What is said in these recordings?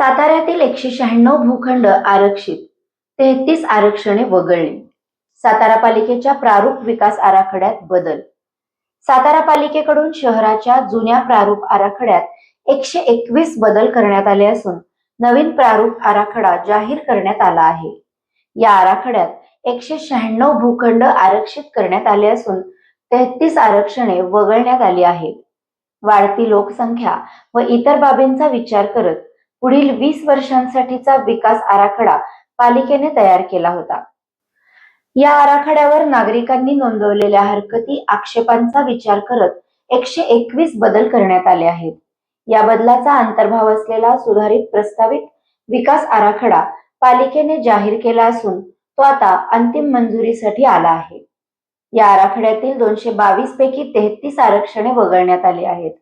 साताऱ्यातील एकशे शहाण्णव भूखंड आरक्षित तेहतीस आरक्षणे वगळली. सातारा पालिकेच्या प्रारूप विकास आराखड्यात बदल. सातारा पालिकेकडून शहराच्या जुन्या प्रारूप आराखड्यात एकशे एकवीस बदल करण्यात आले असून नवीन प्रारूप आराखडा जाहीर करण्यात आला आहे. या आराखड्यात एकशे शहाण्णव भूखंड आरक्षित करण्यात आले असून तेहतीस आरक्षणे वगळण्यात आली आहेत. वाढती लोकसंख्या व इतर बाबींचा विचार करत पुढील वीस वर्षांसाठीचा विकास आराखडा पालिकेने तयार केला होता. या आराखड्यावर नागरिकांनी नोंदवलेल्या हरकती आक्षेपांचा विचार करत एकशे एकवीस बदल करण्यात आले आहेत. या बदलाचा अंतर्भाव असलेला सुधारित प्रस्तावित विकास आराखडा पालिकेने जाहीर केला असून तो आता अंतिम मंजुरीसाठी आला आहे. या आराखड्यातील दोनशे बावीस पैकी तेहतीस आरक्षणे वगळण्यात आली आहेत.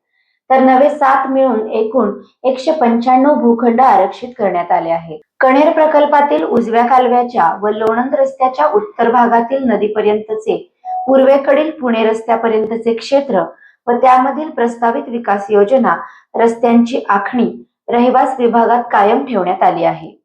तर नवे सात मिळून एकूण एकशे पंच्याण्णव भूखंड आरक्षित करण्यात आले आहेत. कणेर प्रकल्पातील उजव्या कालव्याच्या व लोणंद रस्त्याच्या उत्तर भागातील नदीपर्यंतचे पूर्वेकडील पुणे रस्त्यापर्यंतचे क्षेत्र व त्यामधील प्रस्तावित विकास योजना रस्त्यांची आखणी रहिवास विभागात कायम ठेवण्यात आली आहे.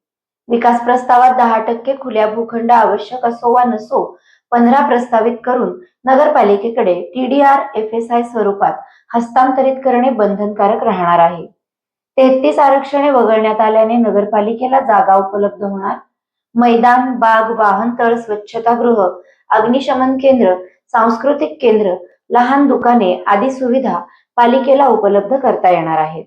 विकास प्रस्तावात दहा टक्के खुल्या भूखंड आवश्यक असो वा नसो पंधरा प्रस्तावित करून नगरपालिकेकडे टीडीआर एफ एस आय स्वरूपात हस्तांतरित करणे बंधनकारक राहणार आहे. तेहतीस आरक्षणे वगळण्यात आल्याने नगरपालिकेला जागा उपलब्ध होणार. मैदान बाग वाहनतळ स्वच्छतागृह अग्निशमन केंद्र सांस्कृतिक केंद्र लहान दुकाने आदी सुविधा पालिकेला उपलब्ध करता येणार आहेत.